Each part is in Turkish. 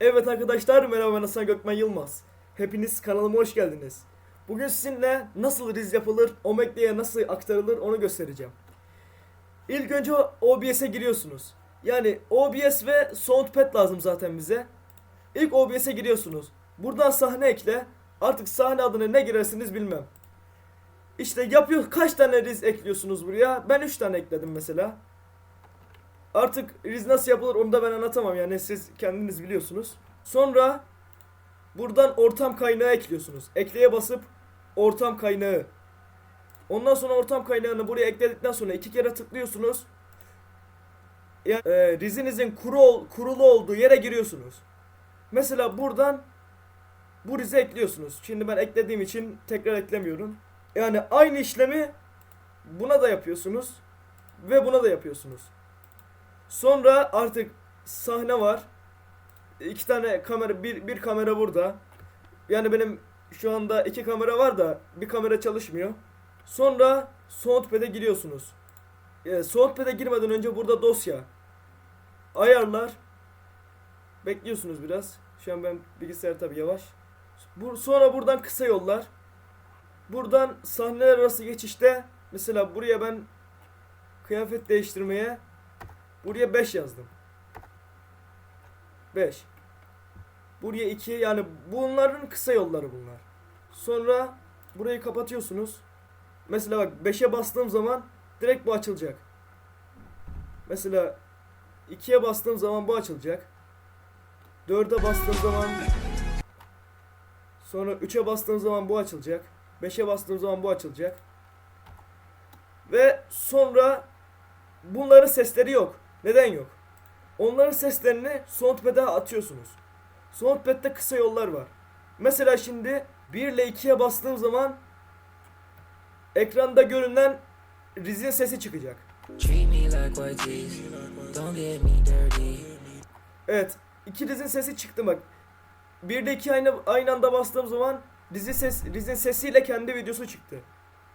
Evet arkadaşlar merhaba ben Hasan Gökmen Yılmaz. Hepiniz kanalıma hoş geldiniz. Bugün sizinle nasıl riz yapılır, Omegle'ye nasıl aktarılır onu göstereceğim. İlk önce OBS'e giriyorsunuz. Yani OBS ve Soundpad lazım zaten bize. İlk OBS'e giriyorsunuz. Buradan sahne ekle. Artık sahne adını ne girersiniz bilmem. İşte yapıyor kaç tane riz ekliyorsunuz buraya? Ben 3 tane ekledim mesela. Artık riz nasıl yapılır onu da ben anlatamam yani siz kendiniz biliyorsunuz. Sonra buradan ortam kaynağı ekliyorsunuz. Ekleye basıp ortam kaynağı. Ondan sonra ortam kaynağını buraya ekledikten sonra iki kere tıklıyorsunuz. Yani, e, rizinizin kuru ol- kurulu olduğu yere giriyorsunuz. Mesela buradan bu rizi ekliyorsunuz. Şimdi ben eklediğim için tekrar eklemiyorum. Yani aynı işlemi buna da yapıyorsunuz ve buna da yapıyorsunuz. Sonra artık sahne var. İki tane kamera, bir, bir kamera burada. Yani benim şu anda iki kamera var da bir kamera çalışmıyor. Sonra Soundpad'e giriyorsunuz. E, Soundpad'e girmeden önce burada dosya. Ayarlar. Bekliyorsunuz biraz. Şu an ben bilgisayar tabi yavaş. Bu, sonra buradan kısa yollar. Buradan sahneler arası geçişte mesela buraya ben kıyafet değiştirmeye Buraya 5 yazdım. 5. Buraya 2 yani bunların kısa yolları bunlar. Sonra burayı kapatıyorsunuz. Mesela bak 5'e bastığım zaman direkt bu açılacak. Mesela 2'ye bastığım zaman bu açılacak. 4'e bastığım zaman sonra 3'e bastığım zaman bu açılacak. 5'e bastığım zaman bu açılacak. Ve sonra bunların sesleri yok. Neden yok? Onların seslerini Soundpad'e atıyorsunuz. Soundpad'de kısa yollar var. Mesela şimdi 1 ile 2'ye bastığım zaman ekranda görünen Riz'in sesi çıkacak. Evet. iki Riz'in sesi çıktı bak. 1 ile 2 aynı, aynı anda bastığım zaman Riz'in, ses, Riz'in sesiyle kendi videosu çıktı.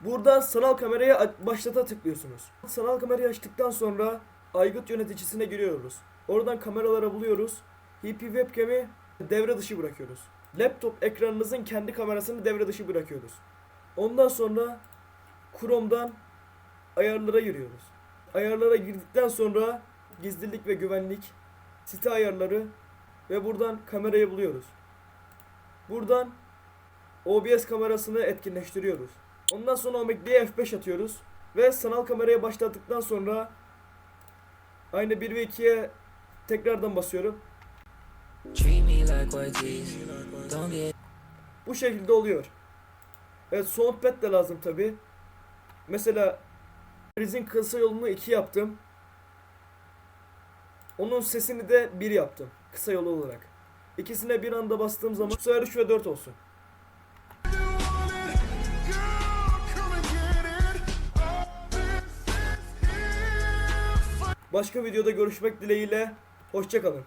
Buradan sanal kamerayı a- başlata tıklıyorsunuz. Sanal kamerayı açtıktan sonra aygıt yöneticisine giriyoruz. Oradan kameralara buluyoruz. HP webcam'i devre dışı bırakıyoruz. Laptop ekranınızın kendi kamerasını devre dışı bırakıyoruz. Ondan sonra Chrome'dan ayarlara giriyoruz. Ayarlara girdikten sonra gizlilik ve güvenlik, site ayarları ve buradan kamerayı buluyoruz. Buradan OBS kamerasını etkinleştiriyoruz. Ondan sonra Omegle'ye F5 atıyoruz. Ve sanal kameraya başlattıktan sonra aynı 1 ve 2'ye tekrardan basıyorum. Bu şekilde oluyor. Evet soundpad de lazım tabi. Mesela Riz'in kısa yolunu 2 yaptım. Onun sesini de 1 yaptım. Kısa yolu olarak. İkisine bir anda bastığım zaman bu sefer 3 ve 4 olsun. Başka videoda görüşmek dileğiyle. Hoşçakalın.